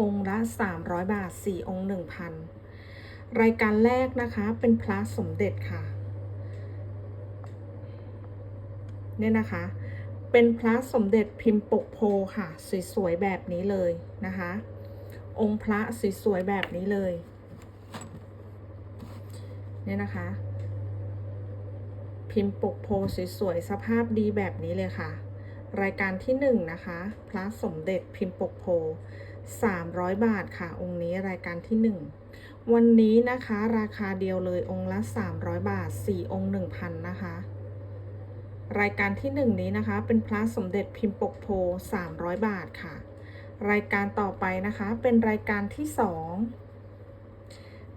องค์ละ 300 บาท 4 องค์ 1,000 รายการแรกนะคะเป็นพระสมเด็จค่ะ เนี่ยนะคะ เป็นพระสมเด็จพิมพ์ปกโพค่ะ สวยๆแบบนี้เลยนะคะ องค์พระสวยๆแบบนี้เลย เนี่ยนะคะ พิมพ์ปกโพสวยๆสภาพดีแบบนี้เลยค่ะรายการที่หนึ่งนะคะ พระสมเด็จพิมพ์ปกโพ 300 บาทค่ะองค์นี้รายการที่หนึ่งวันนี้นะคะราคาเดียวเลยองค์ละ 300 บาท 4 องค์ 1,000 นะคะ รายการที่หนึ่งนี้นะคะ เป็นพระสมเด็จพิมพ์ปกโพ 300 บาทค่ะ รายการต่อไปนะคะเป็นรายการที่สอง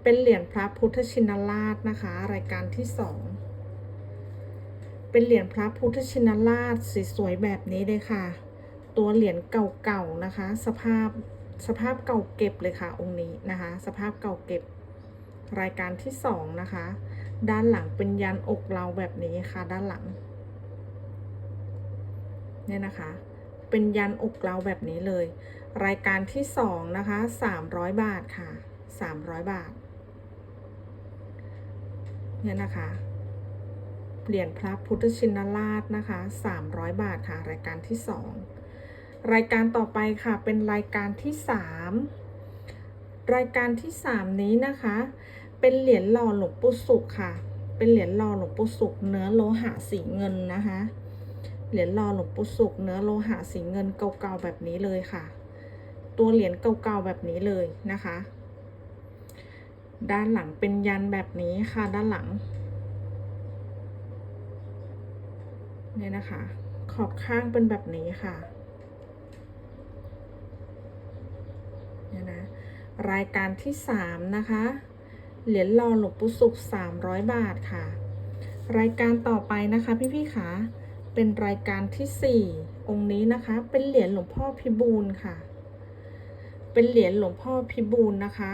เป็นเหรียญพระพุทธชินราชนะคะ รายการที่สองเป็นเหรียญพระพุทธชินราชสวยๆแบบนี้เลยค่ะตัวเหรียญเก่าๆนะคะ สภาพ สภาพเก่าเก็บเลยค่ะองค์นี้นะคะ สภาพเก่าเก็บรายการที่สองนะคะ ด้านหลังเป็นยันอกเราแบบนี้ค่ะด้านหลัง เนี่ยนะคะ เป็นยันอกเราแบบนี้เลย รายการที่สองนะคะสามร้อยบาทค่ะสามร้อยบาท เนี่ยนะคะเหรียญพระพุทธชินราชนะคะสามร้อยบาทค่ะ รายการที่สอง รายการต่อไปค่ะเป็นรายการที่สามรายการที่สามนี้นะคะ เป็นเหรียญหล่อหลวงปู่สุขค่ะ เป็นเหรียญหล่อหลวงปู่สุขเนื้อโลหะสีเงินนะคะ เหรียญหล่อหลวงปู่สุขเนื้อโลหะสีเงินเก่าๆแบบนี้เลยค่ะ ตัวเหรียญเก่าๆแบบนี้เลยนะคะ ด้านหลังเป็นยันแบบนี้ค่ะด้านหลังเนี่ยนะคะ ขอบข้างเป็นแบบนี้ค่ะ เนี่ยนะรายการที่สามนะคะ เหรียญหล่อหลวงปู่สุขสามร้อยบาทค่ะ รายการต่อไปนะคะพี่ๆค่ะเป็นรายการที่ 4 องค์นี้นะคะเป็นเหรียญหลวงพ่อพิบูลค่ะ เป็นเหรียญหลวงพ่อพิบูลนะคะ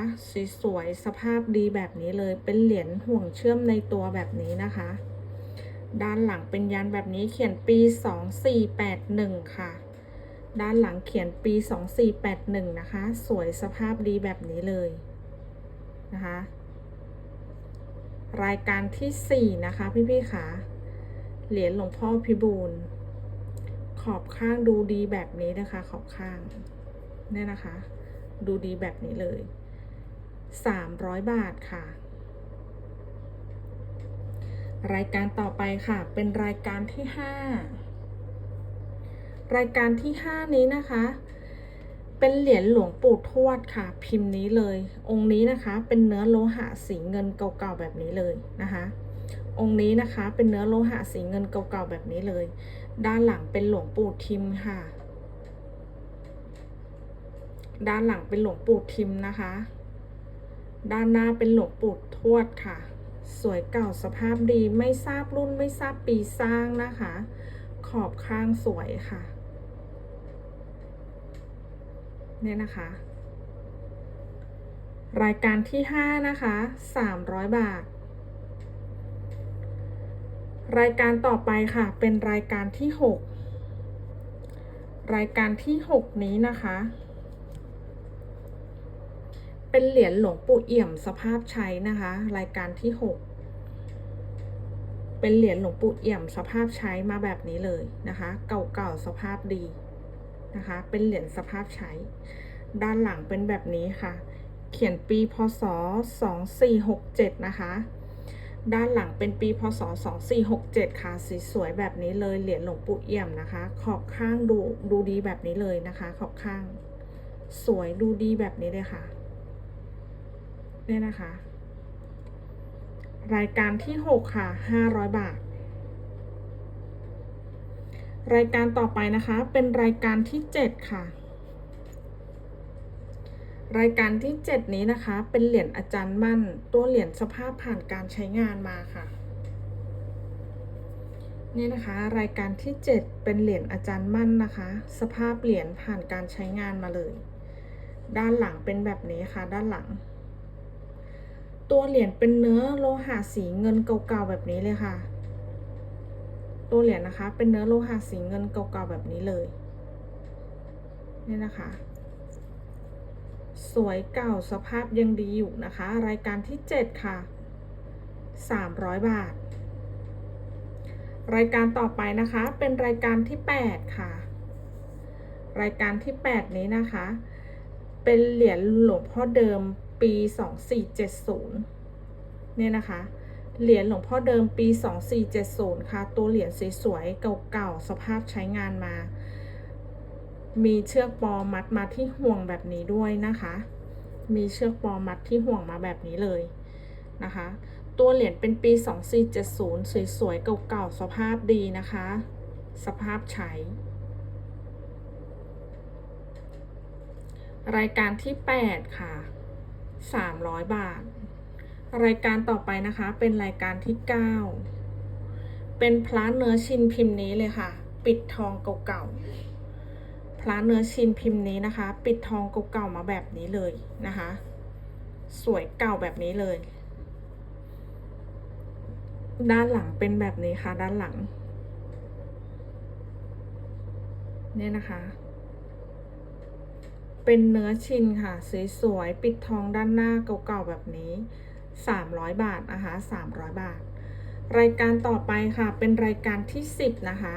สวยๆสภาพดีแบบนี้เลย เป็นเหรียญห่วงเชื่อมในตัวแบบนี้นะคะ ด้านหลังเป็นยันแบบนี้เขียนปี 2481 ค่ะ ด้านหลังเขียนปี 2481 นะคะ สวยสภาพดีแบบนี้เลยนะคะ รายการที่ 4 นะคะ พี่ๆค่ะเหรียญหลวงพ่อพิบูลขอบข้างดูดีแบบนี้นะคะ ขอบข้างเนี่ยนะคะ ดูดีแบบนี้เลย 300 บาทค่ะ รายการต่อไปค่ะ เป็นรายการที่ 5 รายการที่ 5 นี้นะคะ เป็นเหรียญหลวงปู่ทวดค่ะ พิมพ์นี้เลย องค์นี้นะคะเป็นเนื้อโลหะสีเงินเก่าๆแบบนี้เลยนะคะ องค์นี้นะคะเป็นเนื้อโลหะสีเงินเก่าๆแบบนี้เลย ด้านหลังเป็นหลวงปู่ทิมค่ะ ด้านหลังเป็นหลวงปู่ทิมนะคะ ด้านหน้าเป็นหลวงปู่ทวดค่ะสวยเก่าสภาพดีไม่ทราบรุ่นไม่ทราบปีสร้างนะคะ ขอบข้างสวยค่ะ เนี่ยนะคะ รายการที่ 5 นะคะ 300 บาท รายการต่อไปค่ะ เป็นรายการที่ 6 รายการที่ 6 นี้นะคะ เป็นเหรียญหลวงปู่เอี่ยมสภาพใช้นะคะ รายการที่ 6เป็นเหรียญหลวงปู่เอี่ยมสภาพใช้มาแบบนี้เลยนะคะ เก่าๆสภาพดี นะคะ เป็นเหรียญสภาพใช้ ด้านหลังเป็นแบบนี้ค่ะ เขียนปีพศ 2467 นะคะ ด้านหลังเป็นปีพศ 2467 ค่ะ สีสวยแบบนี้เลย เหรียญหลวงปู่เอี่ยมนะคะ ขอบข้างดูดูดีแบบนี้เลยนะคะ ขอบข้าง สวยดูดีแบบนี้เลยค่ะ เนี่ยนะคะ รายการที่ 6 ค่ะ 500 บาท รายการต่อไปนะคะ เป็นรายการที่ 7 ค่ะ รายการที่ 7 นี้นะคะ เป็นเหรียญอาจารย์มั่น ตัวเหรียญสภาพผ่านการใช้งานมาค่ะ นี่นะคะ รายการที่ 7 เป็นเหรียญอาจารย์มั่นนะคะ สภาพเหรียญผ่านการใช้งานมาเลย ด้านหลังเป็นแบบนี้ค่ะ ด้านหลัง ตัวเหรียญเป็นเนื้อโลหะสีเงินเก่าๆแบบนี้เลยค่ะ ตัวเหรียญนะคะ เป็นเนื้อโลหะสีเงินเก่าๆแบบนี้เลยนี่นะคะ สวยเก่าสภาพยังดีอยู่นะคะ รายการที่ 7 ค่ะ 300 บาท รายการต่อไปนะคะ เป็นรายการที่ 8 ค่ะ รายการที่ 8 นี้นะคะ เป็นเหรียญหลวงพ่อเดิมปี 2470เนี่ยนะคะ เหรียญหลวงพ่อเดิมปี 2470 ค่ะ ตัวเหรียญสวยๆเก่าๆสภาพใช้งานมา มีเชือกปอมัดมาที่ห่วงแบบนี้ด้วยนะคะ มีเชือกปอมัดที่ห่วงมาแบบนี้เลยนะคะ ตัวเหรียญเป็นปี 2470 สวยๆเก่าๆสภาพดีนะคะ สภาพใช้รายการที่ 8 ค่ะ 300 บาท รายการต่อไปนะคะเป็นรายการที่ 9 เป็นพระเนื้อชินพิมพ์นี้เลยค่ะ ปิดทองเก่าๆพระเนื้อชินพิมพ์นี้นะคะ ปิดทองเก่าๆมาแบบนี้เลยนะคะ สวยเก่าแบบนี้เลย ด้านหลังเป็นแบบนี้ค่ะ ด้านหลังเนี่ยนะคะ เป็นเนื้อชินค่ะ สวยๆ ปิดทองด้านหน้าเก่าๆแบบนี้ 300 บาทนะคะ300 บาท รายการต่อไปค่ะเป็นรายการที่ 10 นะคะ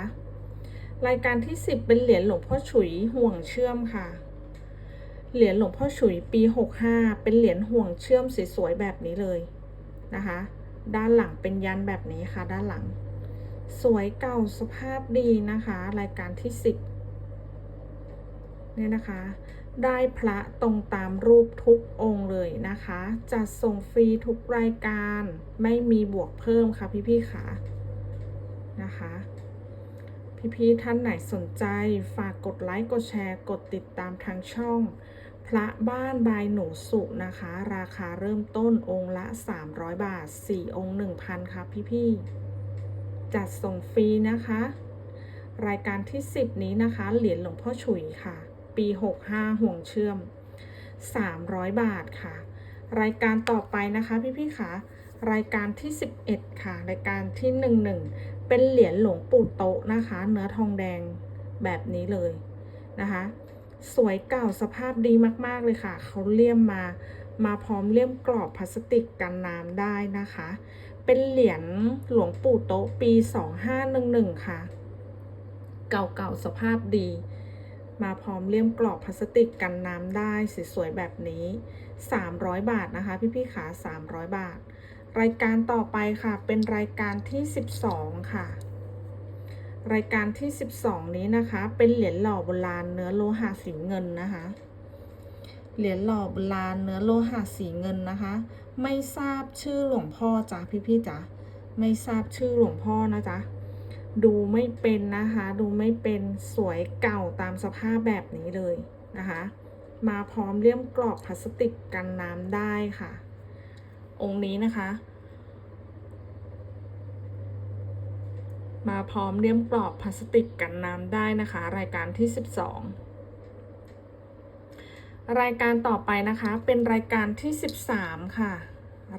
รายการที่ 10 เป็นเหรียญหลวงพ่อฉุยห่วงเชื่อมค่ะ เหรียญหลวงพ่อฉุยปี 65 เป็นเหรียญห่วงเชื่อมสวยๆแบบนี้เลยนะคะ ด้านหลังเป็นยันแบบนี้ค่ะ ด้านหลัง สวยเก่าสภาพดีนะคะ รายการที่ 10เนี่ยนะคะ ได้พระตรงตามรูปทุกองค์เลยนะคะ จัดส่งฟรีทุกรายการไม่มีบวกเพิ่มค่ะพี่ๆค่ะนะคะ พี่ๆท่านไหนสนใจฝากกดไลค์กดแชร์กดติดตามทางช่อง พระบ้านบายหนูสุนะคะ ราคาเริ่มต้นองค์ละ 300 บาท 4 องค์ 1,000 ค่ะพี่ๆจัดส่งฟรีนะคะ รายการที่ 10 นี้นะคะ เหรียญหลวงพ่อฉุยค่ะ ปี 65 ห่วงเชื่อม 300 บาทค่ะ รายการต่อไปนะคะพี่ๆค่ะรายการที่ 11 ค่ะ รายการที่ 11 เป็นเหรียญหลวงปู่โตะนะคะ เนื้อทองแดงแบบนี้เลยนะคะ สวยเก่าสภาพดีมาก ๆ เลยค่ะ เขาเลี่ยมมา มาพร้อมเลี่ยมกรอบพลาสติกกันน้ำได้นะคะ เป็นเหรียญหลวงปู่โตะปี 2511 ค่ะ เก่าๆสภาพดี มาพร้อมเลี่ยมกรอบพลาสติกกันน้ำได้สวยๆแบบนี้ 300 บาทนะคะ พี่ๆขา300 บาท รายการต่อไปค่ะ เป็นรายการที่ 12 ค่ะ รายการที่ 12 นี้นะคะ เป็นเหรียญหล่อโบราณเนื้อโลหะสีเงินนะคะ เหรียญหล่อโบราณเนื้อโลหะสีเงินนะคะ ไม่ทราบชื่อหลวงพ่อจ้ะพี่ๆจ๋าไม่ทราบชื่อหลวงพ่อนะจ๊ะ ดูไม่เป็นนะคะ ดูไม่เป็นสวยเก่าตามสภาพแบบนี้เลยนะคะ มาพร้อมเลี่ยมกรอบพลาสติกกันน้ำได้ค่ะ องค์นี้นะคะ มาพร้อมเลี่ยมกรอบพลาสติกกันน้ำได้นะคะ รายการที่ 12 รายการต่อไปนะคะเป็นรายการที่ 13 ค่ะ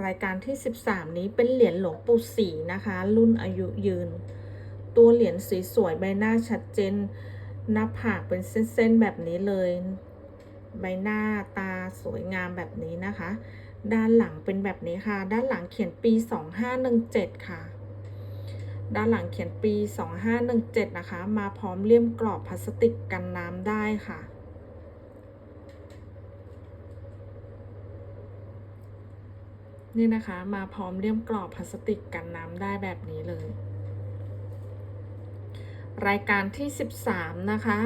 รายการที่ 13 นี้เป็นเหรียญหลวงปู่ศรีนะคะ รุ่นอายุยืน ตัวเหรียญสวยๆใบหน้าชัดเจน หน้าผากเป็นเส้นๆแบบนี้เลย ใบหน้าตาสวยงามแบบนี้นะคะ ด้านหลังเป็นแบบนี้ค่ะ ด้านหลังเขียนปี 2517 ค่ะ ด้านหลังเขียนปี 2517 นะคะ มาพร้อมเลี่ยมกรอบพลาสติกกันน้ำได้ค่ะนี่นะคะ มาพร้อมเลี่ยมกรอบพลาสติกกันน้ำได้แบบนี้เลย รายการที่ 13 นะคะ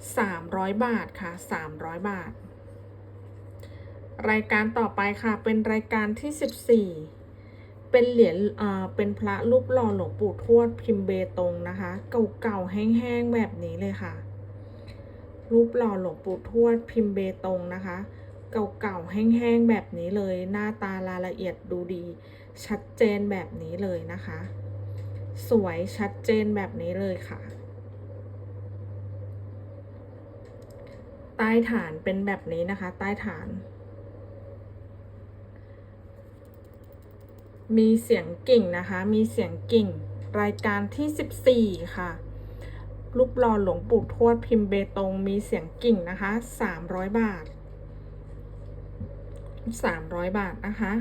300 บาทค่ะ 300 บาท รายการต่อไปค่ะ เป็นรายการที่ 14 เป็นเหรียญเอ่อเป็นพระรูปหล่อหลวงปู่ทวดพิมพ์เบตงนะคะ เก่าๆ แห้งๆ แบบนี้เลยค่ะ รูปหล่อหลวงปู่ทวดพิมพ์เบตงนะคะเก่าๆ แห้งๆ แบบนี้เลย หน้าตารายละเอียดดูดี ชัดเจนแบบนี้เลยนะคะ สวยชัดเจนแบบนี้เลยค่ะ ใต้ฐานเป็นแบบนี้นะคะ ใต้ฐาน มีเสียงกิ่งนะคะ มีเสียงกิ่ง รายการที่ 14 ค่ะรูปหล่อหลวงปู่ทวดพิมพ์เบตงมีเสียงกิ่งนะคะ 300 บาท 300 บาทนะคะ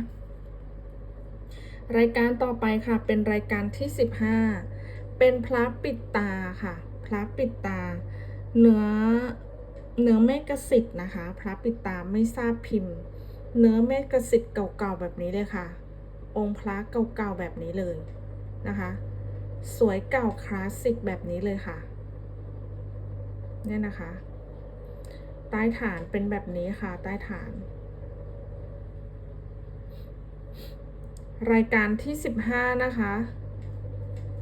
รายการต่อไปค่ะ เป็นรายการที่ 15 เป็นพระปิดตาค่ะ พระปิดตา เนื้อเนื้อเมกสิทธ์นะคะ พระปิดตาไม่ทราบพิมพ์ เนื้อเมกสิทธ์เก่าๆแบบนี้เลยค่ะ องค์พระเก่าๆแบบนี้เลยนะคะ สวยเก่าคลาสสิกแบบนี้เลยค่ะ เนี่ยนะคะ ใต้ฐานเป็นแบบนี้ค่ะ ใต้ฐาน รายการที่ 15 นะคะ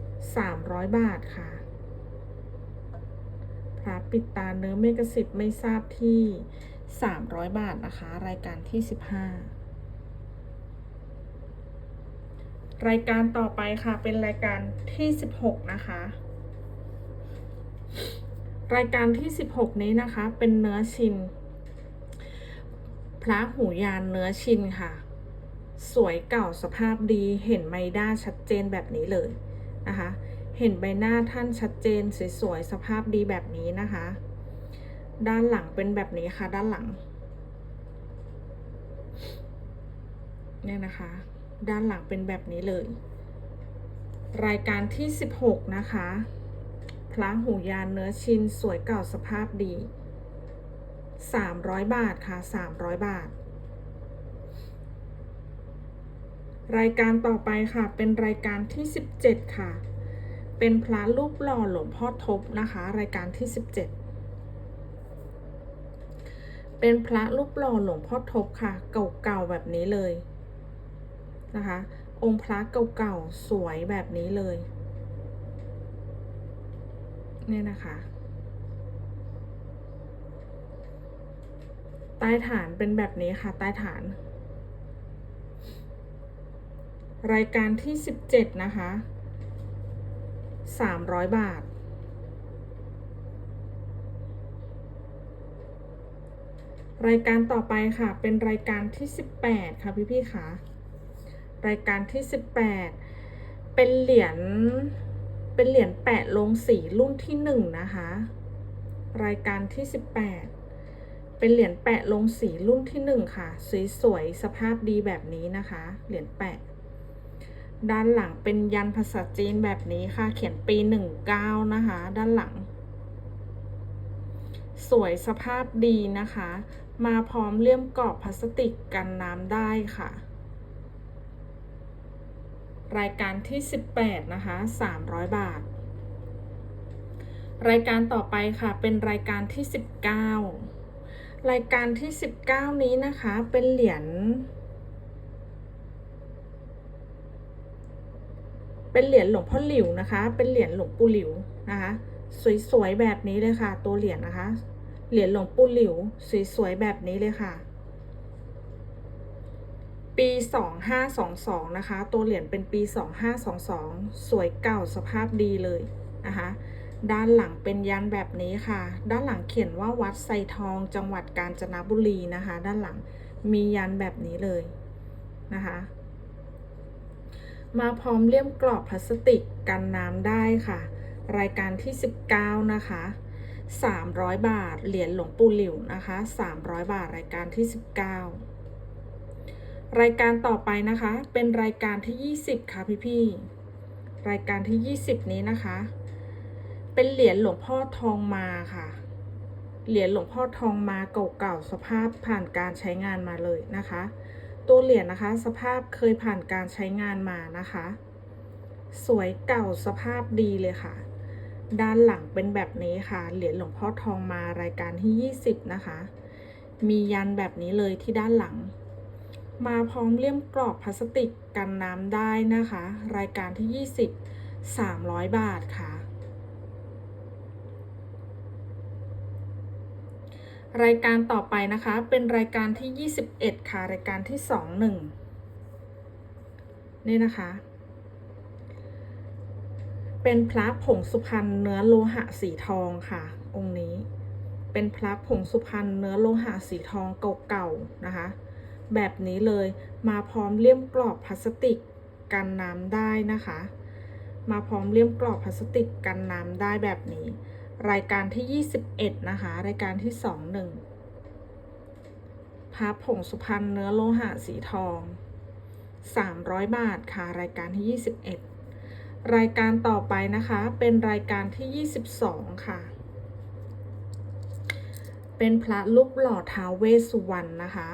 300 บาทค่ะ พระปิดตาเนื้อเมกสิทธิ์ไม่ทราบที่ 300 บาทนะคะ รายการที่ 15 รายการต่อไปค่ะ เป็นรายการที่ 16 นะคะ รายการที่ 16 นี้นะคะ เป็นเนื้อชิน พระหูยานเนื้อชินค่ะ สวยเก่าสภาพดีเห็นใบหน้าชัดเจนแบบนี้เลยนะคะ เห็นใบหน้าท่านชัดเจนสวยๆสภาพดีแบบนี้นะคะ ด้านหลังเป็นแบบนี้ค่ะ ด้านหลัง เนี่ยนะคะ ด้านหลังเป็นแบบนี้เลย รายการที่ 16 นะคะพระหูยานเนื้อชินสวยเก่าสภาพดี 300 บาทค่ะ 300 บาท รายการต่อไปค่ะ เป็นรายการที่ 17 ค่ะ เป็นพระรูปหล่อหลวงพ่อทบนะคะ รายการที่ 17 เป็นพระรูปหล่อหลวงพ่อทบค่ะ เก่าๆแบบนี้เลยนะคะ องค์พระเก่าๆสวยแบบนี้เลย เนี่ยนะคะใต้ฐานเป็นแบบนี้ค่ะใต้ฐาน รายการที่ 17 นะคะ 300 บาท รายการต่อไปค่ะ เป็นรายการที่ 18 ค่ะ พี่ๆค่ะ รายการที่ 18 เป็นเหรียญ เป็นเหรียญแปะลงสีรุ่นที่ 1 นะคะ รายการที่ 18 เป็นเหรียญแปะลงสีรุ่นที่ 1 ค่ะ สวยๆ สภาพดีแบบนี้นะคะ เหรียญแปะ ด้านหลังเป็นยันภาษาจีนแบบนี้ค่ะ เขียนปี19นะคะ ด้านหลัง สวยสภาพดีนะคะ มาพร้อมเลี่ยมกรอบพลาสติกกันน้ำได้ค่ะ รายการที่ 18 นะคะ 300 บาท รายการต่อไปค่ะ เป็นรายการที่ 19 รายการที่ 19 นี้นะคะ เป็นเหรียญ เป็นเหรียญหลวงพ่อหลิวนะคะ เป็นเหรียญหลวงปู่หลิวนะคะ สวยๆแบบนี้เลยค่ะ ตัวเหรียญนะคะ เหรียญหลวงปู่หลิว สวยๆแบบนี้เลยค่ะ ปี2522นะคะ ตัวเหรียญเป็นปี2522สวยเก่าสภาพดีเลยนะคะ ด้านหลังเป็นยันแบบนี้ค่ะ ด้านหลังเขียนว่าวัดไซทองจังหวัดกาญจนบุรีนะคะ ด้านหลังมียันแบบนี้เลยนะคะ มาพร้อมเลี่ยมกรอบพลาสติกกันน้ำได้ค่ะ รายการที่ 19 นะคะ 300 บาท เหรียญหลวงปู่หลิวนะคะ 300 บาทรายการที่ 19 รายการต่อไปนะคะ เป็นรายการที่ 20 ค่ะพี่ๆรายการที่ 20 นี้นะคะ เป็นเหรียญหลวงพ่อทองมาค่ะ เหรียญหลวงพ่อทองมาเก่าๆสภาพผ่านการใช้งานมาเลยนะคะ ตัวเหรียญนะคะ สภาพเคยผ่านการใช้งานมานะคะ สวยเก่าสภาพดีเลยค่ะ ด้านหลังเป็นแบบนี้ค่ะ เหรียญหลวงพ่อทองมารายการที่ 20 นะคะ มียันแบบนี้เลยที่ด้านหลัง มาพร้อมเลี่ยมกรอบพลาสติกกันน้ำได้นะคะ รายการที่ 20 300 บาทค่ะ รายการต่อไปนะคะ เป็นรายการที่ 21 ค่ะ รายการที่ 21 นี่นะคะ เป็นพระผงสุพรรณเนื้อโลหะสีทองค่ะ องค์นี้ เป็นพระผงสุพรรณเนื้อโลหะสีทองเก่าๆนะคะ แบบนี้เลยมาพร้อมเลี่ยมกรอบพลาสติกกันน้ำได้นะคะ มาพร้อมเลี่ยมกรอบพลาสติกกันน้ำได้แบบนี้ รายการที่ 21 นะคะ รายการที่ 21พพระผงสุพรรณเนื้อโลหะสีทอง 300 บาทค่ะ รายการที่ 21 รายการต่อไปนะคะ เป็นรายการที่ 22 ค่ะ เป็นพระรูปหล่อท้าวเวสสุวรรณนะคะ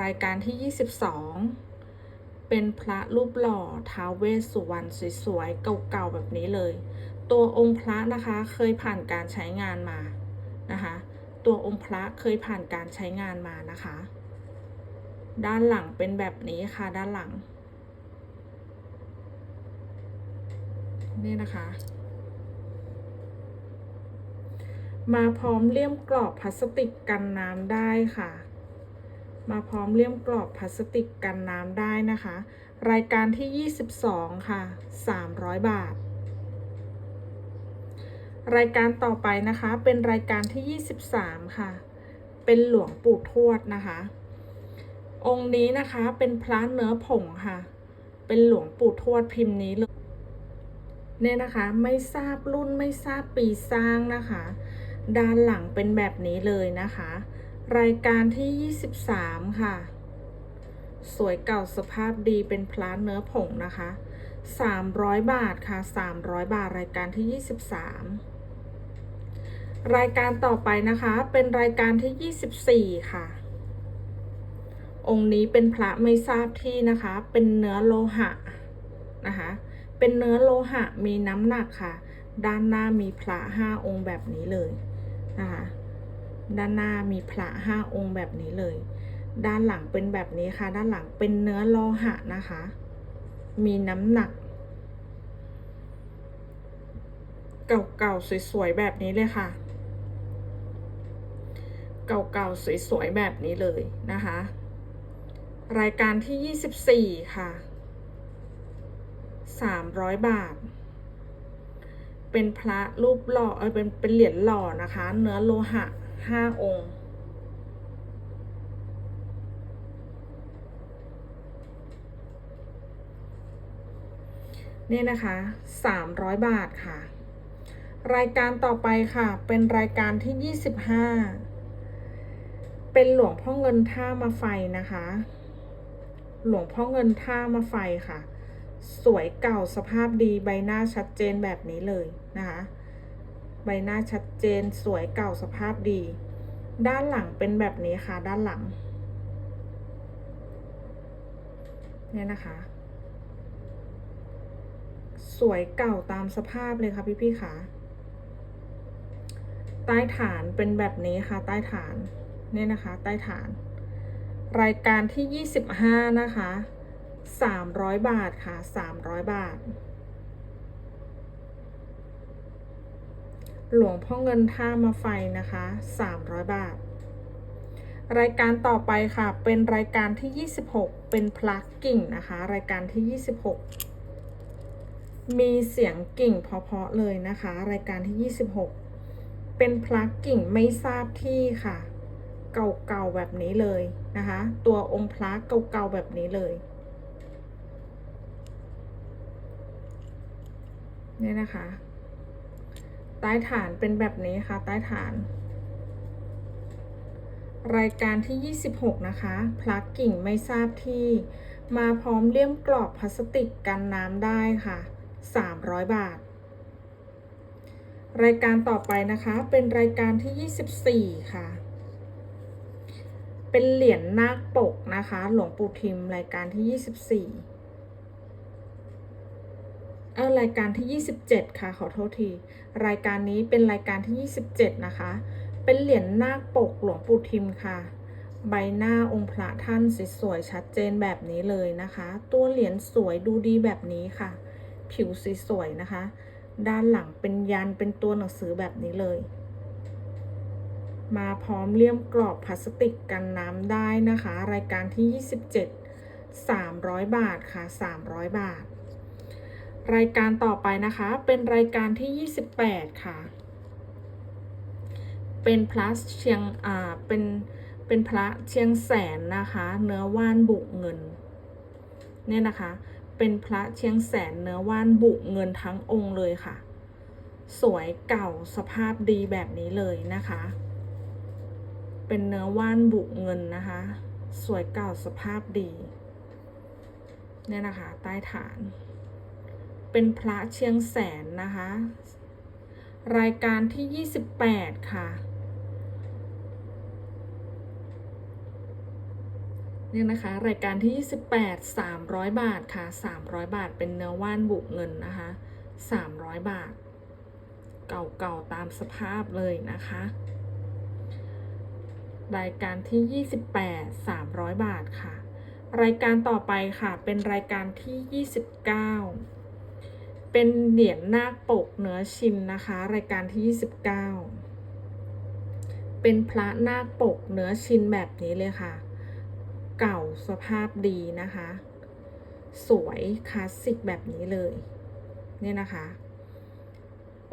รายการที่ 22เป็นพระรูปหล่อท้าวเวสสุวรรณสวยๆเก่าๆแบบนี้เลย ตัวองค์พระนะคะเคยผ่านการใช้งานมานะคะ ตัวองค์พระเคยผ่านการใช้งานมานะคะ ด้านหลังเป็นแบบนี้ค่ะด้านหลังนี่นะคะ มาพร้อมเลี่ยมกรอบพลาสติกกันน้ำได้ค่ะ มาพร้อมเลี่ยมกรอบพลาสติกกันน้ำได้นะคะ รายการที่ 22 ค่ะ 300 บาท รายการต่อไปนะคะ เป็นรายการที่ 23 ค่ะ เป็นหลวงปู่ทวดนะคะ องค์นี้นะคะเป็นพระเนื้อผงค่ะ เป็นหลวงปู่ทวดพิมพ์นี้เลยเนี่ยนะคะไม่ทราบรุ่นไม่ทราบปีสร้างนะคะ ด้านหลังเป็นแบบนี้เลยนะคะ รายการที่ 23 ค่ะ สวยเก่าสภาพดีเป็นพระเนื้อผงนะคะ 300 บาทค่ะ 300 บาทรายการที่ 23 รายการต่อไปนะคะ เป็นรายการที่ 24 ค่ะ องค์นี้เป็นพระไม่ทราบที่นะคะ เป็นเนื้อโลหะนะคะ เป็นเนื้อโลหะมีน้ำหนักค่ะ ด้านหน้ามีพระห้าองค์แบบนี้เลยนะคะ ด้านหน้ามีพระห้าองค์แบบนี้เลย ด้านหลังเป็นแบบนี้ค่ะ ด้านหลังเป็นเนื้อโลหะนะคะ มีน้ำหนักเก่าๆ สวยๆ แบบนี้เลยค่ะ เก่าๆ สวยๆ แบบนี้เลยนะคะ รายการที่ 24 ค่ะ 300 บาท เป็นพระรูปหล่อเออเป็นเป็นเหรียญหล่อนะคะ เนื้อโลหะ 5 องค์เนี่ยนะคะ 300 บาทค่ะ รายการต่อไปค่ะ เป็นรายการที่ 25 เป็นหลวงพ่อเงินท่ามาไฟนะคะ หลวงพ่อเงินท่ามาไฟค่ะ สวยเก่าสภาพดีใบหน้าชัดเจนแบบนี้เลยนะคะ ใบหน้าชัดเจนสวยเก่าสภาพดี ด้านหลังเป็นแบบนี้ค่ะ ด้านหลัง เนี่ยนะคะ สวยเก่าตามสภาพเลยค่ะพี่ๆค่ะ ใต้ฐานเป็นแบบนี้ค่ะ ใต้ฐาน เนี่ยนะคะ ใต้ฐาน รายการที่ 25 นะคะ 300 บาทค่ะ 300 บาท หลวงพ่อเงินท่ามาไฟนะคะ 300 บาท รายการต่อไปค่ะ เป็นรายการที่ 26 เป็นพลักกิ่งนะคะ รายการที่ 26 มีเสียงกิ่งเพาะๆเลยนะคะ รายการที่ 26เป็นพลักกิ่งไม่ทราบที่ค่ะ เก่าๆแบบนี้เลยนะคะ ตัวองค์พระเก่าๆแบบนี้เลยเนี่ยนะคะ ใต้ฐานเป็นแบบนี้ค่ะ ใต้ฐาน รายการที่ 26 นะคะพลักกิ่งไม่ทราบที่ มาพร้อมเลี่ยมกรอบพลาสติกกันน้ำได้ค่ะ 300 บาท รายการต่อไปนะคะ เป็นรายการที่ 24 ค่ะ เป็นเหรียญนาคปกนะคะ หลวงปู่ทิมรายการที่ 24 เออรายการที่ 27 ค่ะ ขอโทษที รายการนี้เป็นรายการที่ 27 นะคะ เป็นเหรียญนาคปกหลวงปู่ทิมค่ะ ใบหน้าองค์พระท่านสวยๆชัดเจนแบบนี้เลยนะคะ ตัวเหรียญสวยดูดีแบบนี้ค่ะ ผิวสวยนะคะ ด้านหลังเป็นยันเป็นตัวหนังสือแบบนี้เลย มาพร้อมเลี่ยมกรอบพลาสติกกันน้ำได้นะคะ รายการที่ 27 300 บาทค่ะ 300 บาท รายการต่อไปนะคะเป็นรายการที่ 28 ค่ะ เป็นพระเชียงอ่าเป็นเป็นพระเชียงแสนนะคะ เนื้อว่านบุกเงินเนี่ยนะคะ เป็นพระเชียงแสนเนื้อว่านบุกเงินทั้งองค์เลยค่ะ สวยเก่าสภาพดีแบบนี้เลยนะคะ เป็นเนื้อว่านบุกเงินนะคะ สวยเก่าสภาพดี เนี่ยนะคะ ใต้ฐาน เป็นพระเชียงแสนนะคะ รายการที่ 28 ค่ะ เนี่ยนะคะ รายการที่ 28 300 บาทค่ะ 300 บาท เป็นเนื้อว่านบุกเงินนะคะ 300 บาท เก่าๆตามสภาพเลยนะคะ รายการที่ 28 300 บาทค่ะ รายการต่อไปค่ะ เป็นรายการที่ 29 เป็นเหรียญนาคปกเนื้อชินนะคะ รายการที่ 29 เป็นพระนาคปกเนื้อชินแบบนี้เลยค่ะ เก่าสภาพดีนะคะ สวยคลาสสิกแบบนี้เลย เนี่ยนะคะ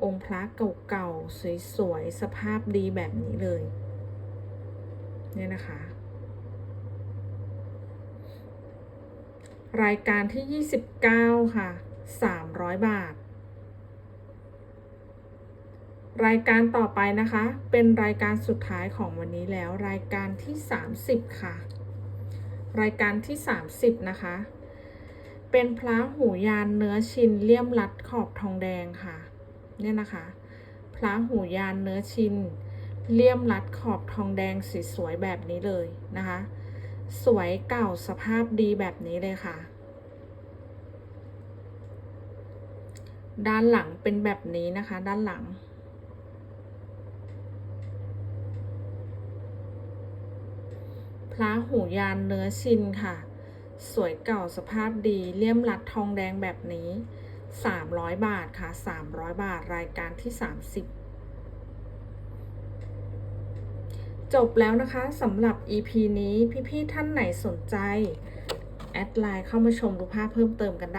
องค์พระเก่าๆสวยๆสภาพดีแบบนี้เลย เนี่ยนะคะ รายการที่ 29 ค่ะ 300 บาท รายการต่อไปนะคะ เป็นรายการสุดท้ายของวันนี้แล้ว รายการที่ 30 ค่ะ รายการที่ 30 นะคะ เป็นพระหูยานเนื้อชินเลี่ยมรัดขอบทองแดงค่ะ เนี่ยนะคะ พระหูยานเนื้อชิน เลี่ยมรัดขอบทองแดงสวยๆแบบนี้เลยนะคะ สวยเก่าสภาพดีแบบนี้เลยค่ะ ด้านหลังเป็นแบบนี้นะคะ ด้านหลัง พระหูยานเนื้อชินค่ะ สวยเก่าสภาพดี เลี่ยมรัดทองแดงแบบนี้ 300 บาทค่ะ 300 บาทรายการที่ 30 จบแล้วนะคะสำหรับ EP นี้พี่ ๆ ท่านไหนสนใจ แอดไลน์เข้ามาชมรูปภาพเพิ่มเติมกันได้